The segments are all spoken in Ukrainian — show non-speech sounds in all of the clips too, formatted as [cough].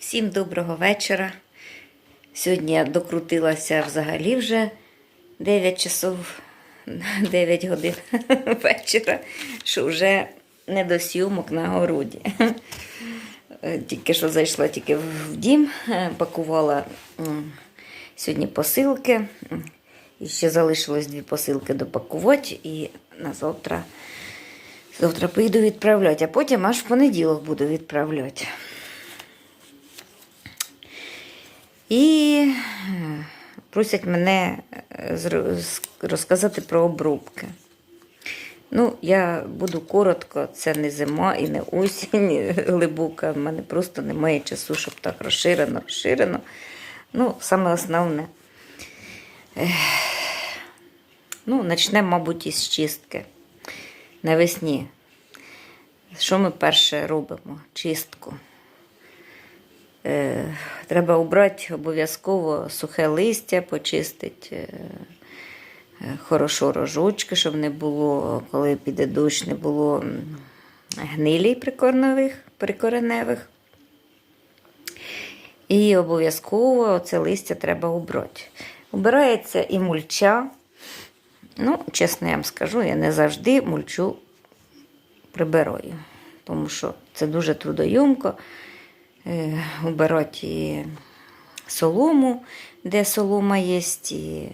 Всім доброго вечора. Сьогодні я докрутилася взагалі вже 9 часов, [laughs] 9 годин [laughs] вечора, що вже не до сйомок на городі. [laughs] Тільки що зайшла тільки в дім, пакувала сьогодні посилки. І ще залишилось дві посилки допакувати і на завтра. Завтра поїду відправляти, а потім аж в понеділок буду відправляти. І е, просять мене е, розказати про обробки. Ну, я буду коротко, це не зима і не осінь [laughs] глибока. В мене просто немає часу, щоб так розширено, розширено. Ну, саме основне. Ну, почнемо, мабуть, із чистки. Навесні. Що ми перше робимо? Чистку. Е, треба обрати обов'язково сухе листя, почистити е, е, хорошо рожочки, щоб не було, коли піде дощ, не було гнилій прикорневих, прикореневих. І обов'язково це листя треба обрати. Обирається і мульча. Ну, чесно я вам скажу, я не завжди мульчу прибираю, тому що це дуже трудоємко убирати і солому, де солома є, і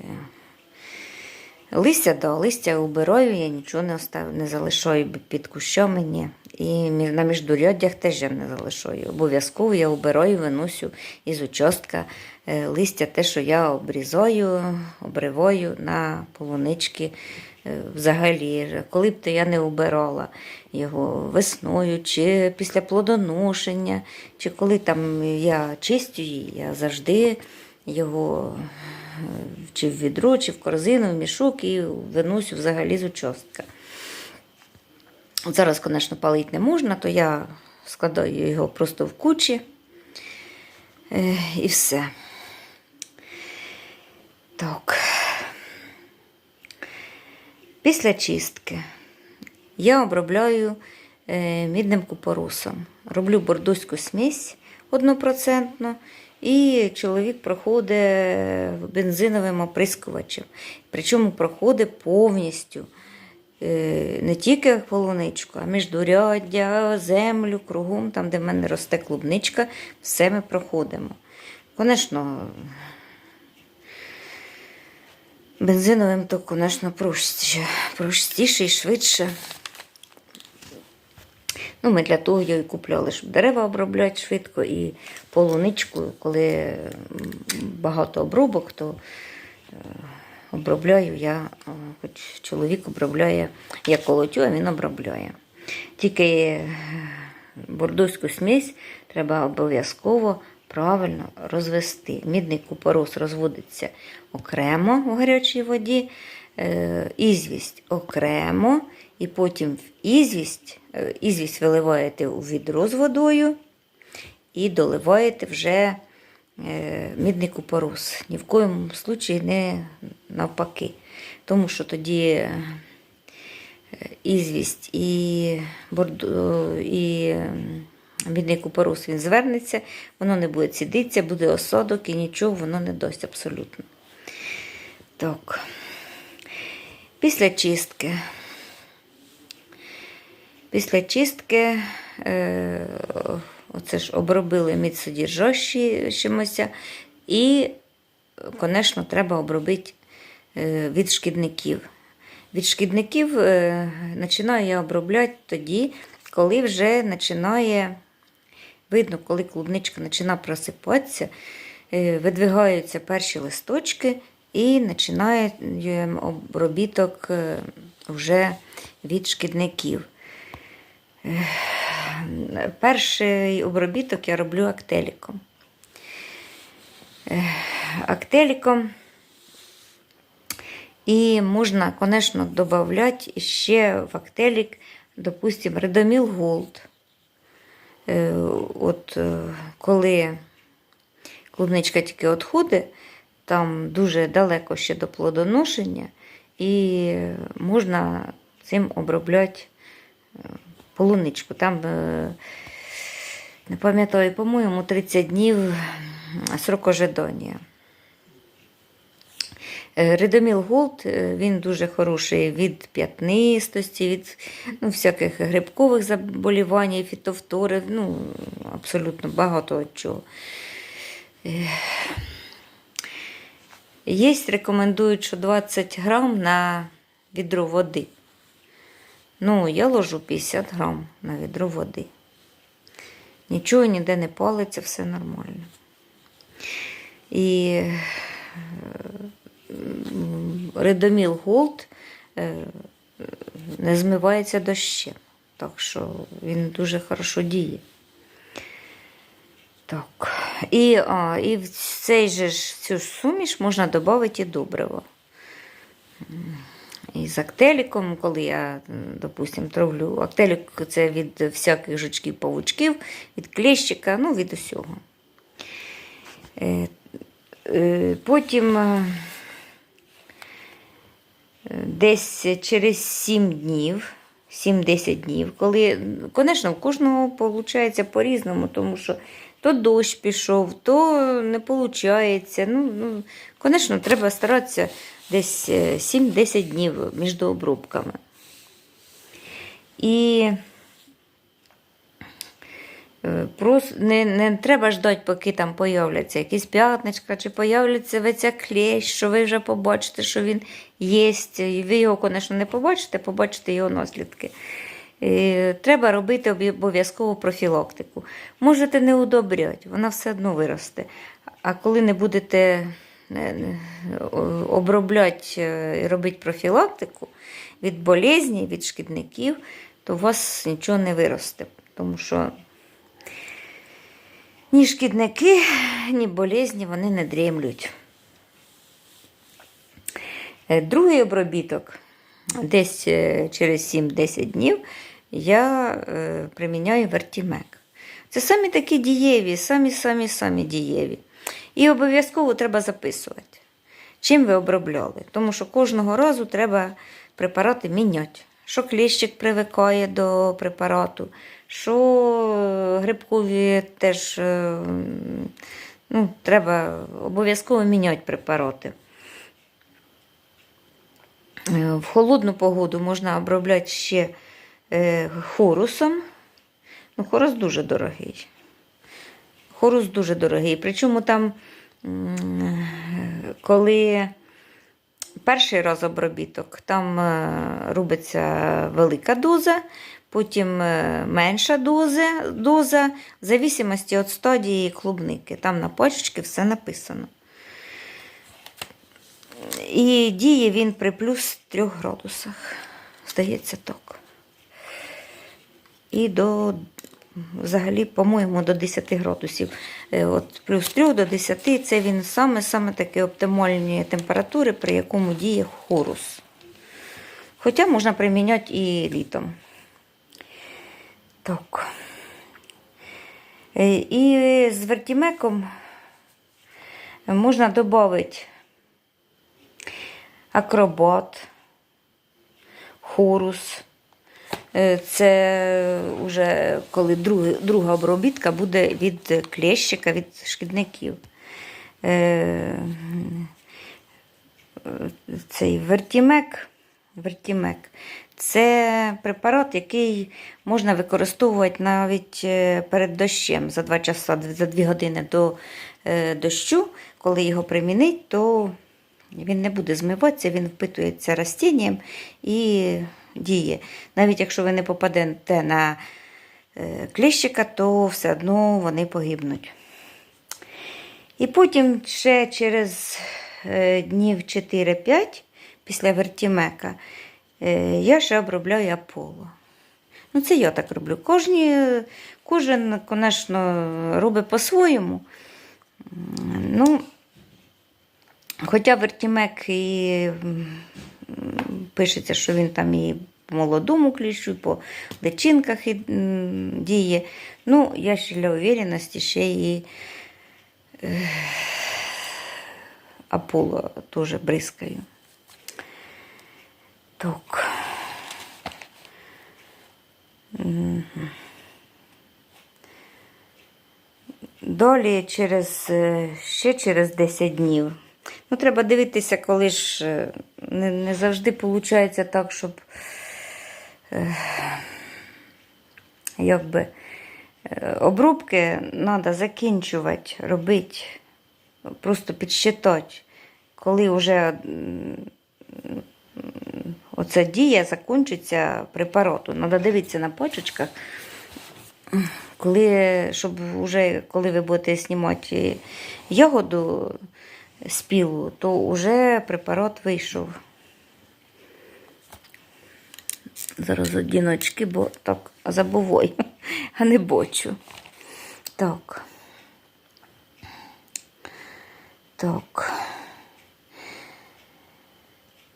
листя, да, листя убираю, я нічого не остав, не залишаю під кущом ні. І на міждуряддях теж я не залишаю. Обов'язково я убираю, виносю із участка е, листя, те, що я обрізаю, обриваю на полунички е, взагалі. Коли б то я не убирала його весною, чи після плодоношення, чи коли там я чистю її, я завжди його е, чи в відро, чи в корзину, в мішок і виносю взагалі з участка. Зараз, звісно, палити не можна, то я складаю його просто в кучі е, і все. Так. Після чистки я обробляю е, мідним купоросом. Роблю бордоську смесь однопроцентну, і чоловік проходить бензиновим оприскувачем. Причому проходить повністю не тільки полуничку, а міждуряддя, землю, кругом, там, де в мене росте клубничка, все ми проходимо. Звісно, бензиновим то, звісно, простіше, простіше і швидше. Ну, ми для того його і купляли, щоб дерева обробляти швидко і полуничку, коли багато обробок, то е, обробляю я, е, хоч чоловік обробляє, я колотю, а він обробляє. Тільки е, бордоську смесь треба обов'язково правильно розвести. Мідний купорос розводиться окремо в гарячій воді, е, ізвість окремо, і потім в ізвість, ізвість виливаєте у відро з водою і доливаєте вже мідний купорос. Ні в коєму случаї не навпаки. Тому що тоді е, ізвість і, бордо, і мідний купорос він звернеться, воно не буде цідитися, буде осадок і нічого воно не дасть абсолютно. Так. Після чистки. Після чистки е, оце ж обробили міцсодержащимося і, звісно, треба обробити е, від шкідників. Від шкідників е, починаю я обробляти тоді, коли вже починає, видно, коли клубничка починає просипатися, е, видвигаються перші листочки і починає е, обробіток вже від шкідників. Перший обробіток я роблю актеліком. Актеліком. І можна, звісно, додати ще в актелік, допустимо, Редоміл Голд. От е, коли клубничка тільки відходить, там дуже далеко ще до плодоношення, і можна цим обробляти е, полуничку. Там е, Не пам'ятаю, по-моєму, 30 днів срок ожидання. Е, Редоміл Голд, е, він дуже хороший від п'ятнистості, від ну, всяких грибкових заболівань, фітофтори, ну, абсолютно багато чого. Є, рекомендують, що 20 грам на відро води. Ну, я ложу 50 грам на відро води. Нічого ніде не палиться, все нормально. І е, Редоміл Голд е, не змивається дощем. Так що він дуже хорошо діє. Так. І, а, і в цей же ж цю суміш можна додати і добриво. І з актеліком, коли я, м, допустим, травлю. Актелік це від всяких жучків, павучків, від кліщика, ну, від усього. Е, е, Потім е, десь через 7 днів, 7-10 днів, коли, звісно, у кожного виходить по-різному, тому що то дощ пішов, то не виходить. Ну, ну, звісно, треба старатися десь е, 7-10 днів між обробками. І Е, не, не треба ждати, поки там появляться якісь п'ятничка, чи появляться веця клещ, що ви вже побачите, що він є. І Ви його, звісно, не побачите, побачите його наслідки. Е, Треба робити обов'язково профілактику. Можете не удобряти, вона все одно виросте. А коли не будете е, обробляти е, і робити профілактику від болезней, від шкідників, то у вас нічого не виросте. Тому що ні шкідники, ні болезні вони не дрімлють. Е, Другий обробіток, десь через 7-10 днів, я приміняю вертімек. Це самі такі дієві, самі-самі-самі дієві. І обов'язково треба записувати, чим ви обробляли. Тому що кожного разу треба препарати міняти. Що кліщик привикає до препарату, що е, грибкові теж е, ну, треба обов'язково міняти препарати. Е, В холодну погоду можна обробляти ще хорусом. Ну, хорус дуже дорогий. Хорус дуже дорогий. Причому там, коли перший раз обробіток, там е, робиться велика доза, потім е, менша доза, доза в зависимості від стадії клубники. Там на пачечці все написано. І діє він при плюс 3 градусах. Здається, так. І до, взагалі, по-моєму, до 10 градусів. Е, От плюс 3 до 10 це він саме-саме такі оптимальні температури, при якому діє хорус. Хоча можна приміняти і літом. Так. Е, І з вертімеком можна додати акробат, хорус. Е, Це вже коли друга, обробітка буде від клещика, від шкідників. Е, Цей вертімек, вертімек це препарат, який можна використовувати навіть е, перед дощем за 2 часа, за 2 години до дощу. Коли його примінить, то він не буде змиватися, він впитується растінням і діє. Навіть якщо ви не попадете на е, кліщика, то все одно вони погибнуть. І потім ще через е, днів 4-5 після вертімека е, я ще обробляю аполо. Ну, це я так роблю. Кожні, кожен, звісно, робить по-своєму. Ну, Хоча вертімек і пишеться, що він там і по молодому кліщу, і по личинках діє. Ну, я ще для увереності ще і е, Аполло теж бризкаю. Так. Мгм. Далі через, е, ще через 10 днів. Ну, треба дивитися, коли ж е, не, не завжди виходить так, щоб е, якби, е, обробки треба закінчувати, робити, просто підсчитати, коли вже оця дія закінчиться препарату. Треба дивитися на почечках, коли, щоб вже, коли ви будете знімати ягоду з пілу, то вже препарат вийшов. Зараз одіночки, бо так забуваю, а не бочу. Так. Так.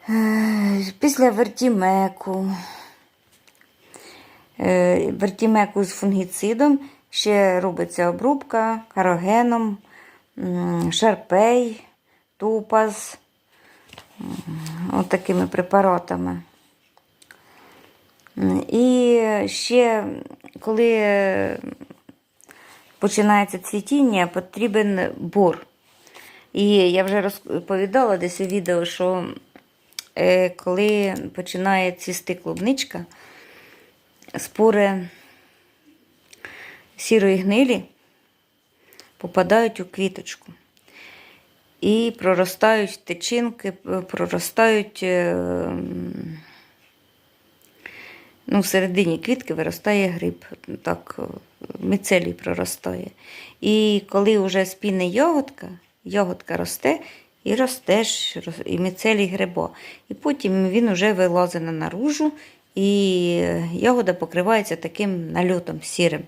Е, Після вертімеку. Е, Вертімеку з фунгіцидом ще робиться обробка карогеном, шарпей, топаз, м, от препаратами. І ще, коли починається цвітіння, потрібен бор. І я вже розповідала десь у відео, що е, коли починає цвісти клубничка, спори сірої гнилі попадають у квіточку. І проростають тичинки, проростають. е, Ну, всередині квітки виростає гриб, так, е, міцелій проростає. І коли вже спіне ягодка, ягодка росте і росте ж, і міцелій гриба. І потім він вже вилазить на наружу, і ягода покривається таким нальотом сірим.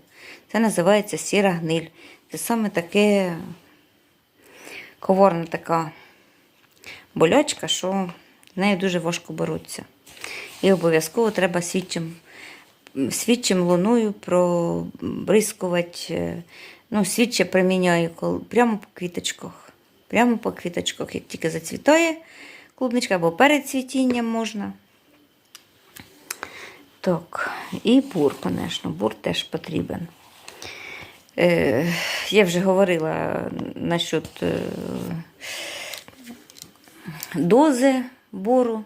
Це називається сіра гниль. Це саме таке коварна така болячка, що з нею дуже важко боротися. І обов'язково треба свідчим, свідчим луною пробризкувати. е, Ну, свідче приміняю прямо по квіточках. Прямо по квіточках, як тільки зацвітає клубничка, або перед цвітінням можна. Так, і бур, звісно, бур теж потрібен. Е, я вже говорила насчет е, дози бору.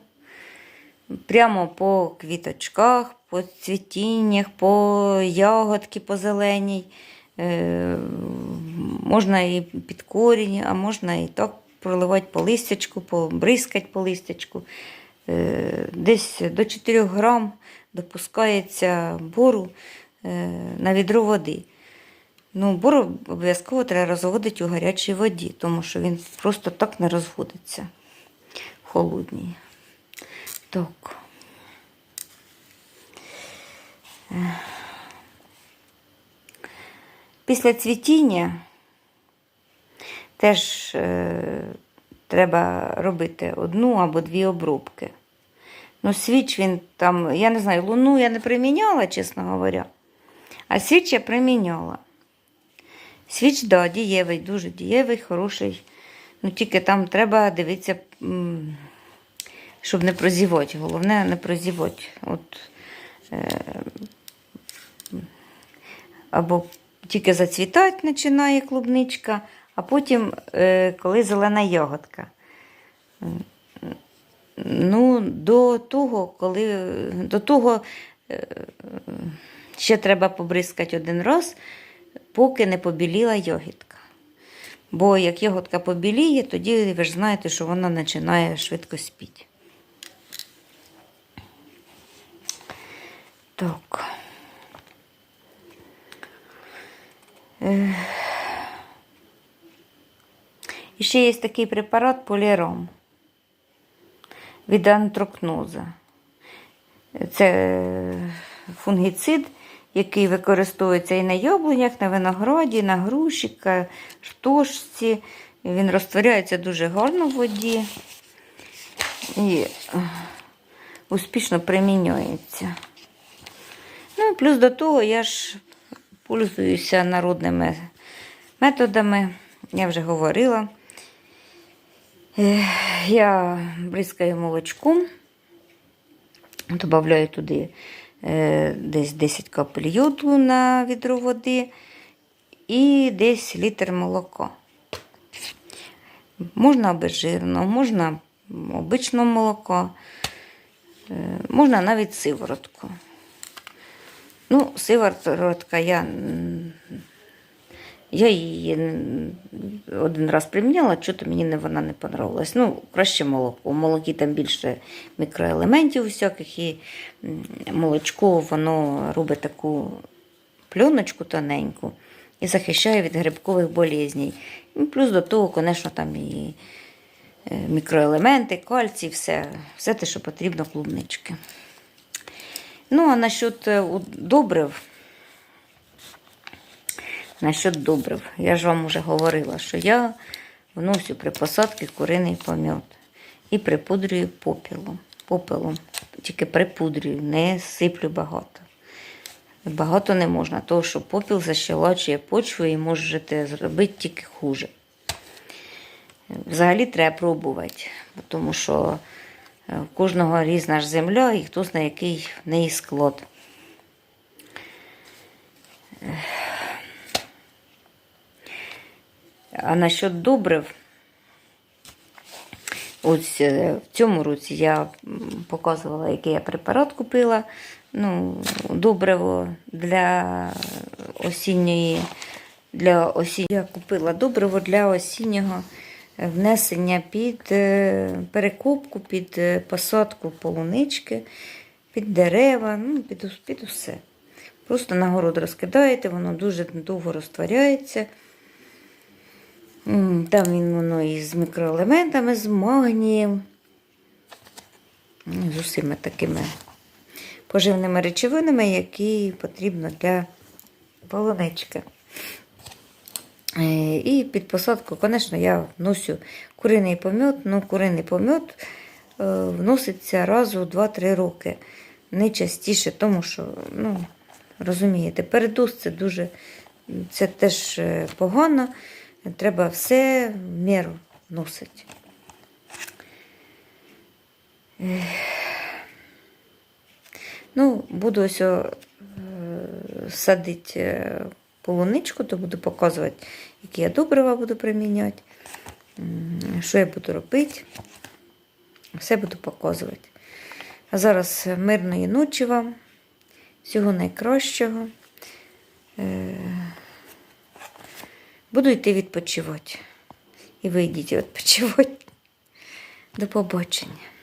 Прямо по квіточках, по цвітіннях, по ягодки по зеленій. Е, можна і під корінь, а можна і так проливати по листячку, побризкати по листячку. Е, десь до 4 грам допускається бору на відро води. Ну, бор обов'язково треба розводити у гарячій воді, тому що він просто так не розводиться в холодній. Так. Після цвітіння теж е, треба робити одну або дві обробки. Ну, свіч він там, я не знаю, луну я не приміняла, чесно говоря. А свіч я приміняла. Свіч, да, дієвий, дуже дієвий, хороший. Ну, тільки там треба дивитися, щоб не прозівати. Головне не прозівати. От, е, або тільки зацвітати починає клубничка, а потім, е, коли зелена ягодка. Ну, до того, коли до того е, ще треба побризкати один раз, поки не побіліла ягідка. Бо як ягодка побіліє, тоді ви ж знаєте, що вона починає швидко спіти. Так. Е. І ще є такий препарат поліром від антрокноза. Це фунгіцид, який використовується і на яблунях, на винограді, на груші, картошці. Він розтворяється дуже гарно в воді і е, успішно примінюється. Ну і плюс до того я ж пользуюся народними методами, я вже говорила. Е, Я бризкаю молочком, додаю туди десь 10 капель йоду на відро води і десь літр молока. Можна безжирно, можна обичне молока, е, можна навіть сиворотку. Ну, сиворотка я, я її один раз приміняла, чого мені вона не понравилась. Ну, краще молоко. У молокі там більше мікроелементів всяких, і молочко воно робить таку пленочку тоненьку і захищає від грибкових болезней. І плюс до того, звісно, там і е, мікроелементи, кальцій, все, все те, що потрібно клубнички. Ну, а насчет е, добрив. Насчет добрив. Я ж вам уже говорила, що я вносю при посадці куриний помет і припудрюю попілом. попелом. Тільки припудрюю, не сиплю багато. Багато не можна, тому що попіл защелачує почву і можете зробити тільки хуже. Взагалі треба пробувати, тому що е, у кожного різна ж земля і хто знає, який в неї склад. А насчет добрив, ось е, в цьому році я показувала, який я препарат купила. Ну, добриво для осінньої. Для осінь... Я купила добриво для осіннього внесення під е, перекопку, під е, посадку полунички, під дерева, ну, під, під усе. Просто на город розкидаєте, воно дуже довго розтворяється. Там він воно і з мікроелементами, з магнієм, ну, з усіма такими поживними речовинами, які потрібно для полунички. Е, І під посадку, звісно, я вносю куриний помет. Ну, куриний помет е, вноситься раз у 2-3 роки. Не частіше, тому що, ну, розумієте, передоз це дуже це теж е, погано. Треба все в міру вносити. Ех. Ну, буду ось е, садити е, полуничку, то буду показувати, які я добрива буду приміняти, що я буду робити. Все буду показувати. А зараз мирної ночі вам, всього найкращого. Буду йти відпочивати. І ви йдіть відпочивати. До побачення.